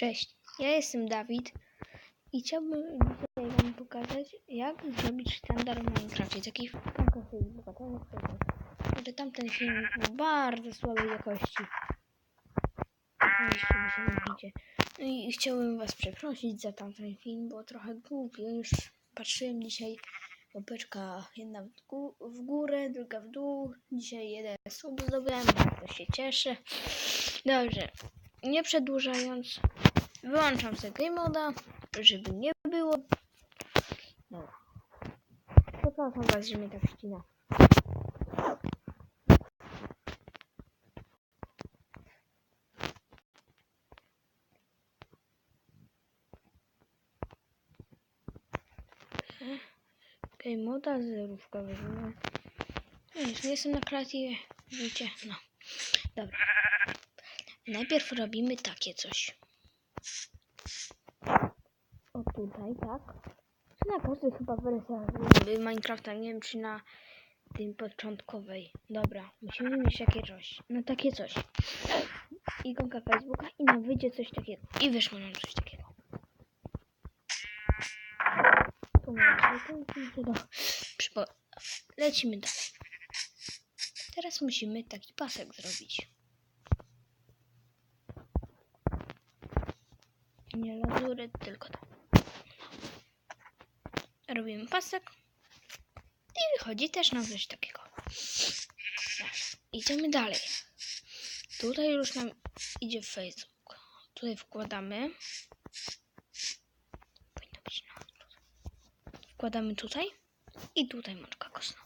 Cześć, ja jestem Dawid i chciałbym dzisiaj Wam pokazać, jak zrobić standard w Minecrafcie. Taki jest pewne. Że tamten film był bardzo słabej jakości. No i chciałbym Was przeprosić za tamten film, bo trochę głupi. Już patrzyłem dzisiaj łapeczka jedna w górę, druga w dół. Dzisiaj jeden sub zdobyłem, bardzo się cieszę. Dobrze, nie przedłużając, wyłączam sobie game moda, żeby nie było. Dobra. Przepraszam was, że mnie tak ścina. Game moda, zerówka weźmiemy. No nie jestem na kreatywie, widzicie? No. Dobra. Najpierw robimy takie coś. Tutaj, tak? Czy na każdej chyba wersji Minecrafta, nie wiem czy na tym początkowej. Dobra, musimy mieć takie coś. No takie coś. Ikonka Facebooka i nam wyjdzie coś takiego. I wyszło nam coś takiego. Przypo... Lecimy dalej. Teraz musimy taki pasek zrobić. Nie lazury, tylko to. Robimy pasek. I wychodzi też nam coś takiego. Idziemy dalej. Tutaj już nam idzie Facebook. Tutaj wkładamy. Powinno być na odwrót. Wkładamy tutaj. I tutaj mączka kostna.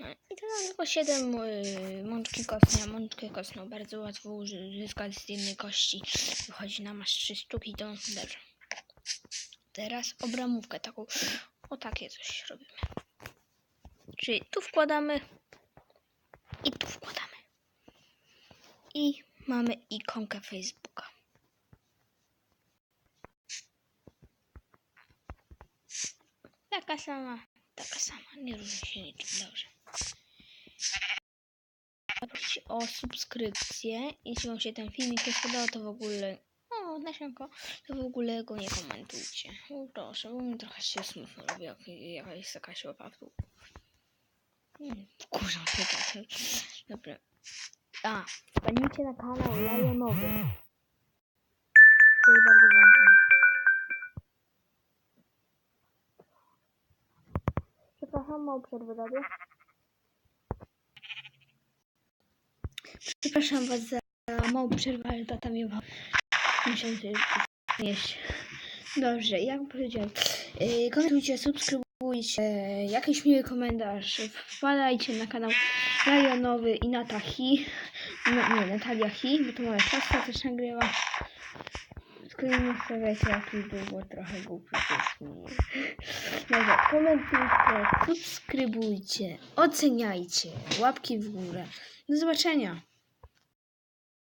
No I to nam tylko 7 y, mączki kostnej, a mączkę bardzo łatwo uzyskać z jednej kości. Wychodzi nam aż 3 sztuki, to dobrze. Teraz obramówkę taką, o takie coś robimy. Czyli tu wkładamy i tu wkładamy. I mamy ikonkę Facebooka. Taka sama, taka sama, nie różni się niczym, dobrze. Prosić o subskrypcję. Jeśli Wam się ten filmik nie spodobał, to w ogóle. O, nasionko, to w ogóle go nie komentujcie. O, proszę, bo mi trochę się smutno robi, jak jakaś jakaś łapa w dół. Hmm, Wkurzam się. Dobra. A, wpadnijcie na kanał Lajonowy. To jest bardzo ważne. Przepraszam, małą przerwę robię. Przepraszam was za małą przerwę, ale tata mnie wa- musiał się jeść. Dobrze, jak powiedziałem, yy, komentujcie, subskrybujcie, jakiś miły komentarz, wpadajcie na kanał Lajonowy i Natahi, no, nie, Natalia Hi, bo to moja siostra też nagrywa. Tylko nie stawiajcie jakiś długo, trochę głupi. Dobra, komentujcie, subskrybujcie, oceniajcie, łapki w górę. Do zobaczenia.